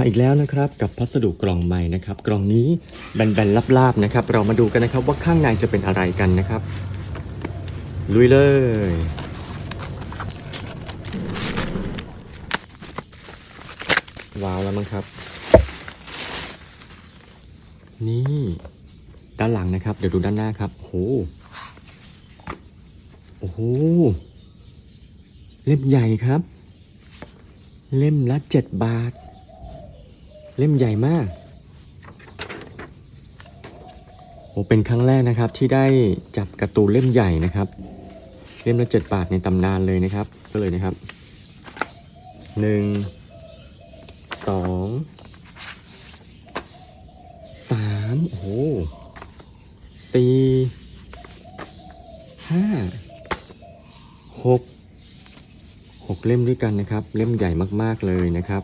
มาอีกแล้วนะครับกับพัสดุกล่องใหม่นะครับ กล่องนี้แบนๆลาบๆนะครับ เรามาดูกันนะครับว่าข้างในจะเป็นอะไรกันนะครับ ลุยเลย ว้าวแล้วมั้งครับ นี่ ด้านหลังนะครับ เดี๋ยวดูด้านหน้าครับโหโอ้โหเล่มใหญ่ครับ เล่มละเจ็ดบาท เล่มใหญ่มากโอ้เป็นครั้งแรกนะครับที่ได้จับการ์ตูนเล่มใหญ่นะครับ เล่มละเจ็ดบาทในตำนานเลยนะครับ ก็เลยนะครับหนึ่งสองสามโอ้โสี่ห้าหกหกเล่มด้วยกันนะครับ เล่มใหญ่มากๆเลยนะครับ